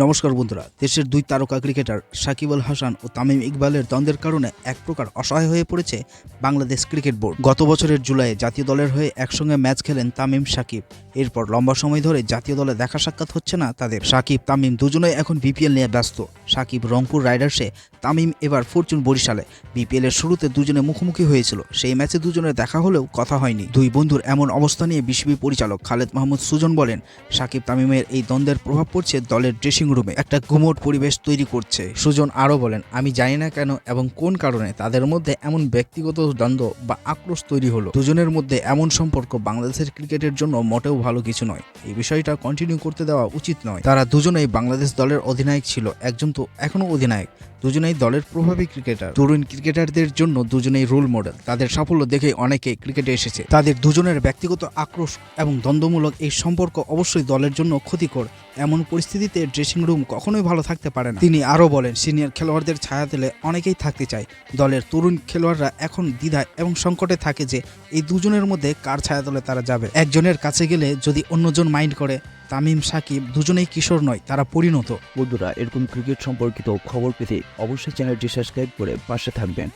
নমস্কার বন্ধুরা, দেশের দুই তারকা ক্রিকেটার সাকিব আল হাসান ও তামিম ইকবালের দ্বন্দ্বের কারণে এক প্রকার অসহায় হয়ে পড়েছে বাংলাদেশ ক্রিকেট বোর্ড। গত বছরের জুলাইয়ে জাতীয় দলের হয়ে একসঙ্গে ম্যাচ খেলেন তামিম, সাকিব। এরপর লম্বা সময় ধরে জাতীয় দলে দেখা সাক্ষাৎ হচ্ছে না তাদের। সাকিব, তামিম দুজনেই এখন বিপিএল নিয়ে ব্যস্ত। সাকিব রংপুর রাইডার্সে, তামিম এবার ফরচুন বরিশালে। বিপিএল এর শুরুতে দুজনে মুখোমুখি হয়েছিল। সেই ম্যাচে দুজনের দেখা হলেও কথা হয়নি। দুই বন্ধুর এমন অবস্থা নিয়ে বিসিবি পরিচালক খালেদ মাহমুদ সুজন বলেন, সাকিব, তামিমের এই দ্বন্দ্বের প্রভাব পড়ছে দলের ড্রেসিং রুমে একটা গুমোট পরিবেশ তৈরি করছে। সুজন আরও বলেন, আমি জানি না কেন এবং কোন কারণে তাদের মধ্যে এমন ব্যক্তিগত দ্বন্দ্ব বা আক্রোশ তৈরি হলো। দুজনের মধ্যে এমন সম্পর্ক বাংলাদেশের ক্রিকেটের জন্য মোটেও ভালো কিছু নয়। এই বিষয়টা কন্টিনিউ করতে দেওয়া উচিত নয়। তারা দুজনেই বাংলাদেশ দলের অধিনায়ক ছিল, একজন তো এখনও অধিনায়ক। দুজনেই দলের প্রভাবী ক্রিকেটার। তরুণ ক্রিকেটারদের জন্য দুজনেই রোল মডেল। তাদের সাফল্য দেখে অনেকে ক্রিকেটে এসেছে। তাদের দুজনের ব্যক্তিগত আক্রোশ এবং দ্বন্দ্বমূলক এই সম্পর্ক অবশ্যই দলের জন্য ক্ষতিকর। এমন পরিস্থিতিতে ড্রেসিং রুম কখনোই ভালো থাকতে পারে না। তিনি আরও বলেন, সিনিয়র খেলোয়াড়দের ছায়া তেলে অনেকেই থাকতে চায়। দলের তরুণ খেলোয়াড়রা এখন দ্বিধায় এবং সংকটে থাকে যে, এই দুজনের মধ্যে কার ছায়া তলে তারা যাবে? একজনের কাছে গেলে যদি অন্যজন মাইন্ড করে তামিম সাকিব দুজনেই কিশোর নয়, তারা পরিণত। বন্ধুরা, এরকম ক্রিকেট সম্পর্কিত খবর পেতে অবশ্যই চ্যানেলটি সাবস্ক্রাইব করে পাশে থাকবেন।